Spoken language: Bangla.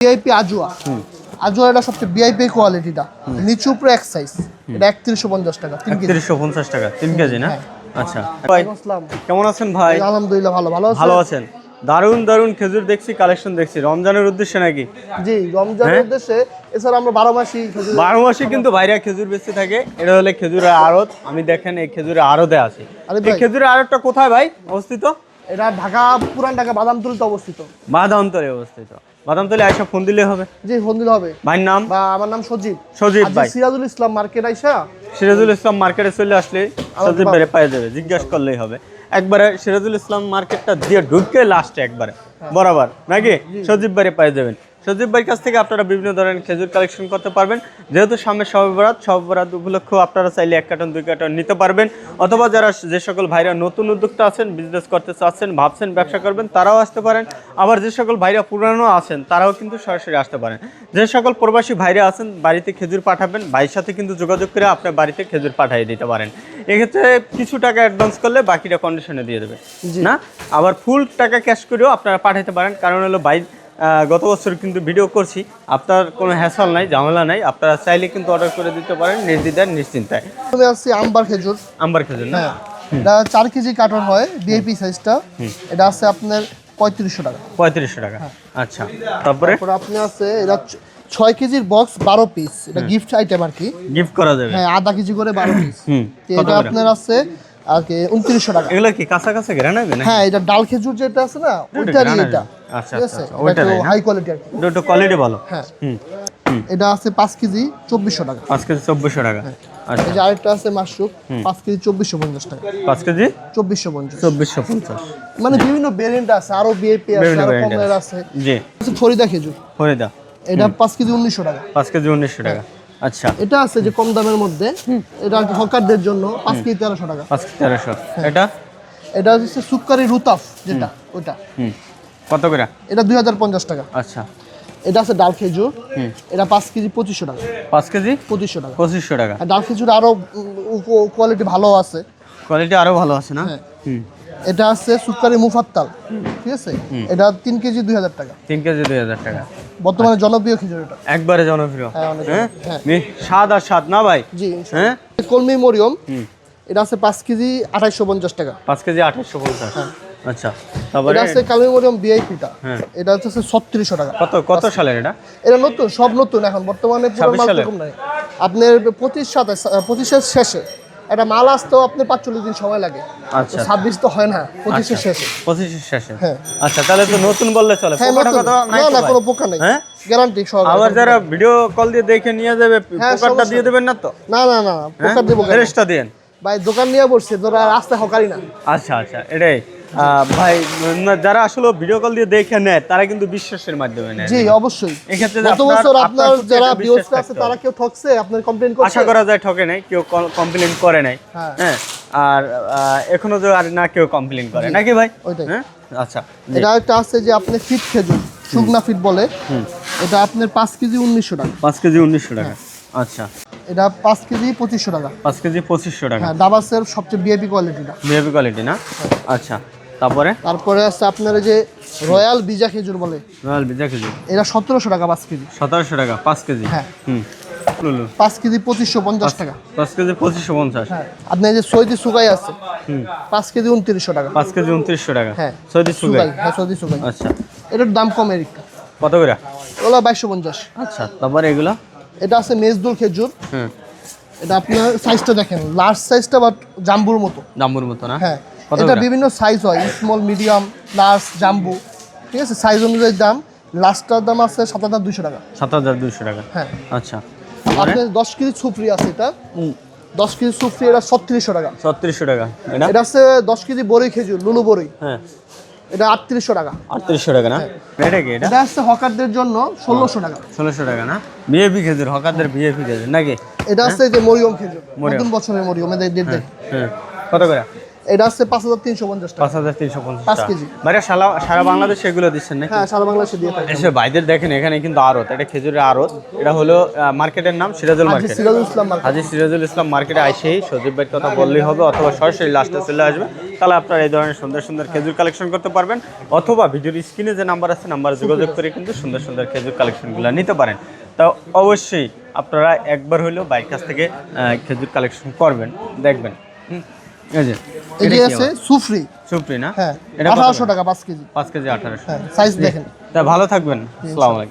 ভিআইপি আজুয়া আজুয়া এটা সবচেয়ে ভিআইপি কোয়ালিটিটা নিচু উপরে এক সাইজ এটা একত্রিশশো পঞ্চাশ টাকা তিন কেজি। একত্রিশশো পঞ্চাশ টাকা তিন কেজি না? হ্যাঁ। আচ্ছা। ভাই কেমন আছেন ভাই? আলহামদুলিল্লাহ ভালো। ভালো ভালো আছেন। দারুণ দারুণ খেজুর দেখছি কালেকশন দেখছি। রমজানের উদ্দেশ্যে নাকি? জি রমজানের হ্যাঁ? উদ্দেশ্যে। এছাড়া আমরা বারো খেজুর বারো মাসে কিন্তু বাইরে খেজুর বেঁচে থাকে। এটা হলে খেজুরের আড়ত। আমি দেখেন এই খেজুরের আড়তে আছি। আরে এই খেজুরের আড়তটা কোথায় ভাই? অবস্থিত? এটা ঢাকা পুরান ঢাকা বাদামতুলিতে অবস্থিত। বাদামতলে অবস্থিত। বাদামতলে আইসা ফোন দিলে হবে। জি ফোন দিলে হবে। ভাইয়ের নাম? বা আমার নাম সজীব। সজীব ভাই। সিরাজুল ইসলাম মার্কেট আইসা? সিরাজুল ইসলাম মার্কেটে চলে আসলে সজীব বাবা। ভাইরে যাবে জিজ্ঞাসা করলেই হবে। একবারে সিরাজুল ইসলাম মার্কেটটা দিয়ে ঢুকে লাস্টে একবারে। বরাবর। নাকি? সজীব ভাইরে পাই যাবেন। সজীব ভাইয়ের কাছ থেকে আপনারা বিভিন্ন ধরনের খেজুর কালেকশন করতে পারবেন। যেহেতু সামনে সবরাত সবরাত উপলক্ষ আপনারা চাইলে এক কার্টন দুই কার্টন নিতে পারবেন। অথবা যারা যে সকল ভাইরা নতুন উদ্যোক্তা আছেন বিজনেস করতে চাচ্ছেন ভাবছেন ব্যবসা করবেন তারাও আসতে পারেন। আবার যে সকল ভাইরা পুরানো আছেন তারাও কিন্তু সরাসরি আসতে পারেন। যে সকল প্রবাসী ভাইরা আছেন বাড়িতে খেজুর পাঠাবেন ভাইয়ের সাথে কিন্তু যোগাযোগ করে আপনার বাড়িতে খেজুর পাঠিয়ে দিতে পারেন। এক্ষেত্রে কিছু টাকা অ্যাডভান্স করলে বাকিটা কন্ডিশনে দিয়ে দেবে। না? আবার ফুল টাকা ক্যাশ করেও আপনারা পাঠাতে পারেন। কারণ হলো ভাই গত বছর কিন্তু ভিডিও করছি। আপনার কোনো হ্যাসল নাই ঝামেলা নাই। আপনারা চাইলে কিন্তু অর্ডার করে দিতে পারেন নির্দ্বিধায় নিশ্চিন্তায়। আসছি আম্বার খেজুর। আম্বার খেজুর না? হ্যাঁ। এটা চার কেজি কার্টন হয় ভিআইপি সাইজটা এটা আছে আপনার পঁয়ত্রিশশো টাকা। পঁয়ত্রিশশো টাকা। আচ্ছা তারপরে? আপনি আছে এটা ছয় কেজির বক্স বারো পিস এটা গিফট আইটেম আর কি। গিফট করা যাবে। হ্যাঁ আধা কেজি করে বারো পিস এটা আপনার আছে আর কি উনত্রিশশো টাকা। এগুলো কি ঘেরা নেবে হ্যাঁ এটা ডাল খেজুর যেটা আছে না ওইটারই এটা। আচ্ছা, আচ্ছা, আচ্ছা, ওইটারই না? হাই কোয়ালিটি আর কি। এটা কোয়ালিটি ভালো। হ্যাঁ। এটা আছে পাঁচ কেজি চব্বিশশো টাকা। পাঁচ কেজি চব্বিশশো টাকা। আচ্ছা। এই যে আরেকটা আছে মাশরুম পাঁচ কেজি চব্বিশশো পঞ্চাশ টাকা। পাঁচ কেজি? চব্বিশশো পঞ্চাশ। চব্বিশশো পঞ্চাশ। মানে বিভিন্ন ভেরিয়েন্ট আছে আরও বিএপি আছে আরও variant আছে। জি। ফরিদা খেজুর। ফরিদা। এটা পাঁচ কেজি উনিশশো টাকা। পাঁচ কেজি উনিশশো টাকা। আচ্ছা। এটা আছে যে কম দামের মধ্যে। এটা হকারদের জন্য পাঁচ কেজি তেরোশো টাকা। পাঁচ কেজি তেরোশো। এটা? এটা হচ্ছে সুক্কারি রুতাফ যেটা ওটা হুম। কত করে? এটা দুই হাজার পঞ্চাশ টাকা। আচ্ছা। এটা আছে ডাল খেজুর। হুম। এটা পাঁচ কেজি পঁচিশশো টাকা। পাঁচ কেজি? পঁচিশশো টাকা। পঁচিশশো টাকা। আর ডাল খেজুর আরও কোয়ালিটি ভালো আছে। কোয়ালিটি আরও ভালো আছে না? হ্যাঁ। হুম। এটা আছে সুক্কারি মুফাত্তাল। ঠিক আছে? এটা তিন কেজি দুই হাজার টাকা। তিন কেজি দুই হাজার টাকা। বর্তমানে জনপ্রিয় খেজুর এটা। একবারে জনপ্রিয়। হ্যাঁ, হ্যাঁ। স্বাদ আর স্বাদ না ভাই? জি হ্যাঁ? কলমি মরিয়ম। এটা আছে পাঁচ কেজি আঠাইশশো পঞ্চাশ টাকা। পাঁচ কেজি আঠাশশো পঞ্চাশ। আচ্ছা। এটা আছে কালমি ভিআইপিটা। হ্যাঁ। এটা হচ্ছে ছত্রিশশো টাকা। কত কত সালের এটা? এটা নতুন সব নতুন এখন বর্তমানে পুরো মাল? এরকম নাই। আপনার পঁচিশ সাথে পঁচিশের শেষে। একটা মাল আসতেও আপনার পাঁচচল্লিশ দিন সময় লাগে। আচ্ছা। ছাব্বিশ তো হয় না পঁচিশের শেষে। পঁচিশের শেষে? হ্যাঁ। আচ্ছা তাহলে তো নতুন বললে চলে। হ্যাঁ পোকাটা না না কোনো পোকা নেই। হ্যাঁ? গ্যারান্টি সহ আবার যারা ভিডিও কল দিয়ে দেখে নিয়ে যাবে হ্যাঁ, সমস্যা দিয়ে দেবেন না তো? না না না পোকা দেবো? ফ্রেশটা দিন। ভাই দোকান নিয়ে বসছে তোরা রাস্তায় হকারি না। আচ্ছা আচ্ছা এটাই। ভাই যারা আসলে ভিডিও কল দিয়ে দেখে নেয় তারা কিন্তু বিশ্বাসের মাধ্যমে নেয়। জি অবশ্যই। এক্ষেত্রে গত বছর আপনার যারা আছে তারা কেউ ঠকছে আপনার কমপ্লেন করছে আশা করা যায় ঠকে নাই কেউ কমপ্লেন করে নাই। হ্যাঁ। হ্যাঁ আর এখনও যে আর না কেউ কমপ্লেন করে। নাকি ভাই? হ্যাঁ? আচ্ছা এটা একটা আছে যে আপনি ফিট খেজুর শুকনা ফিট বলে। এটা আপনার পাঁচ কেজি উনিশশো টাকা। পাঁচ কেজি উনিশশো টাকা। আচ্ছা। এটা পাঁচ কেজি পঁচিশশো টাকা। পাঁচ কেজি পঁচিশশো টাকা। হ্যাঁ ডাবাসের সবচেয়ে বিআইপি কোয়ালিটিটা বিহেভি কোয়ালিটি না? আচ্ছা। তারপরে? তারপরে আছে আপনার যে রয়্যাল বিজা খেজুর বলে। রয়্যাল বিজা খেজুর। এটা সতেরোশো টাকা পাঁচ কেজি। সতেরোশো টাকা পাঁচ কেজি? হ্যাঁ। হুম। লুলু। পাঁচ কেজি পঁচিশশো পঞ্চাশ টাকা। পাঁচ কেজি পঁচিশশো পঞ্চাশ। হ্যাঁ। আপনার এই যে সৈদি সুগাই আছে হুম। পাঁচ কেজি উনত্রিশশো টাকা। পাঁচ কেজি উনত্রিশশো টাকা। হ্যাঁ। সৈদি সুগাই? হ্যাঁ সৈদি সুগাই। আচ্ছা। এটার দাম কম এর কত করে? ওগুলো বাইশশো পঞ্চাশ। আচ্ছা তারপরে এগুলো? এটা আছে মেজদুল খেজুর। হ্যাঁ এটা আপনার সাইজটা দেখেন লার্জ সাইজটা বাট জাম্বুর মতো। জাম্বুর মতো না? হ্যাঁ। এটা বিভিন্ন সাইজ হয় স্মল মিডিয়াম লার্জ জাম্বু ঠিক আছে? সাইজ অনুযায়ী দাম লাস্টটার দাম আছে সাত হাজার দুশো টাকা। সাত হাজার দুশো টাকা? হ্যাঁ। আচ্ছা। আপনার দশ কেজি সুফরি আছে এটা। দশ কেজি সুফরি এটা ছত্রিশশো টাকা। ছত্রিশশো টাকা। এটা? আছে দশ কেজি বড়ই খেজুর লুলু বড়ই হ্যাঁ। এটা আটত্রিশশো টাকা। আটত্রিশশো টাকা না? এটা কি এটা? হকারদের জন্য ষোলোশো টাকা। ষোলোশো টাকা না? বিএপি খেজুর হকারদের বিএপি খেজুর নাকি? এটা আছে যে মরিয়ম খেজুর। নতুন বছরের মরিয়ম এদের ডেট হ্যাঁ। কত করে? এটা আছে পাঁচ হাজার তিনশো পঞ্চাশ টাকা। পাঁচ হাজার তিনশো পঞ্চাশ কেজি। মানে সারা সারা বাংলাদেশে এগুলো দিচ্ছেন নাকি? হ্যাঁ সারা বাংলাদেশে দিয়ে থাকে এসে ভাইদের দেখেন এখানে কিন্তু আড়ত। এটা খেজুরের আড়ত। এটা হলো মার্কেটের নাম সিরাজুল মার্কেট। সিরাজুল ইসলাম মার্কেট। হাজি সিরাজুল ইসলাম মার্কেটে আইসেই সজীব ভাইয়ের কথা বললেই হবে অথবা সরাসরি লাস্টে চলে আসবে তাহলে আপনারা এই ধরনের সুন্দর সুন্দর খেজুর কালেকশন করতে পারবেন অথবা ভিডিওর স্ক্রিনে যে নাম্বার আছে নাম্বারে যোগাযোগ করে কিন্তু সুন্দর সুন্দর খেজুর কালেকশনগুলো নিতে পারেন। তো অবশ্যই আপনারা একবার হলেও বাইরের কাছ থেকে খেজুর কালেকশন করবেন দেখবেন। হুম, এই যে আছে? সুফরি। না? হ্যাঁ আঠারোশো টাকা পাঁচ কেজি। পাঁচ কেজি আঠারোশো। হ্যাঁ সাইজ দেখেন। তা ভালো থাকবেন। আসসালামু আলাইকুম।